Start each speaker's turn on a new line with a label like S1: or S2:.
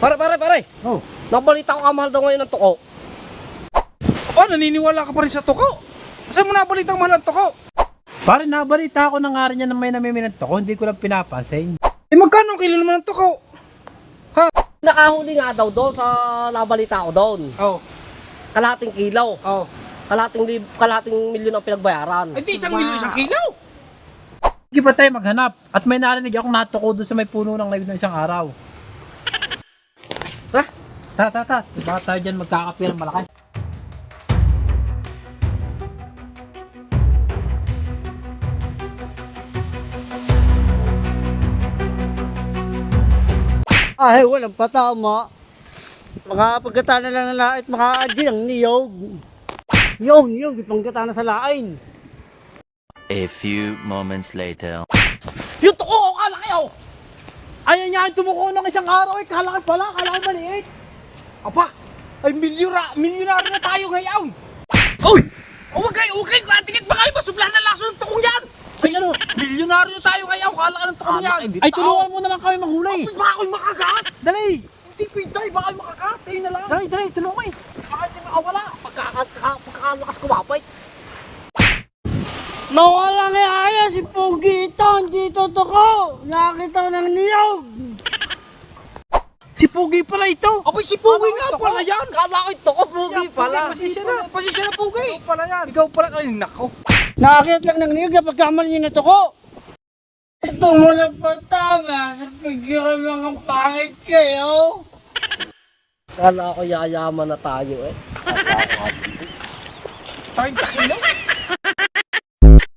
S1: Pare, pare, pare.
S2: Oh.
S1: Nabalita ko kamahal daw ngayon ng tuko.
S3: Aba, naniniwala ka pa rin sa tuko? Saan mo nabalitang mahal ang tuko?
S2: Pare, nabalita ako ng nga rin niya na may namiminanto ko, hindi ko lang pinapansin.
S3: Eh, magkano ang kilo naman ang tuko?
S1: Nakahuli nga daw doon sa nabalita ko doon.
S3: Oh,
S1: Kalahating kilo.
S3: oh.
S1: Kalahating, lib, kalahating milyon ang pinagbayaran.
S3: Eh, di isang milyon isang kilo.
S2: Sige pa tayo maghanap. At may narinig akong natuko doon sa may puno ng ngayon ng isang araw.
S1: Ha?
S2: Tara, tara, tara. Baka tayo dyan magkakapi ng malaki.
S4: Ay, walang patama. Mga pagkatana lang ng lait, mga adyan ang niyog. Niyog, niyog, ipangkatana sa lain.
S5: A few moments later.
S2: Yung tuko, kalaki oh! Ayan niya, tumuko ng isang araw eh. Kalaki pala, kalaki maliit.
S3: Aba, ay milyura, milyonaryo na tayo ngayon.
S2: Uy!
S3: O wag kayo, wag kayo, katingit ba kayo? Masublan na laso ng tukong yan.
S2: Ay, ano?
S3: Milyonaryo tayo ngayon, kala ka ng tukong yan.
S2: Ay, tulungan mo na lang kami manghuli.
S3: Ay, baka ako'y makagat.
S2: Dali!
S3: Hindi pintay, baka ako'y makagat. Tayo na lang.
S2: Dali, dali, tulungan eh.
S1: Baka hindi makawala. Pagkaka- Pagkakalakas kumapay.
S4: Nawala Hindi totoo. Nakita ko ng niyog.
S2: Si Pugi pala ito.
S3: Abay, si Pugi nga pala yan.
S1: Kala ko yung tuko, pugi pala.
S3: Pasensya na, pasensya na Pugi. Ikaw pala yan. Ikaw pala, ay nako.
S4: Nakakita lang ng niyog na pagkamali niyo na toko. Ito mo na patama sa pigiran mga pangit kayo.
S1: Kala ko yayaman na tayo eh.
S3: 30 kilo.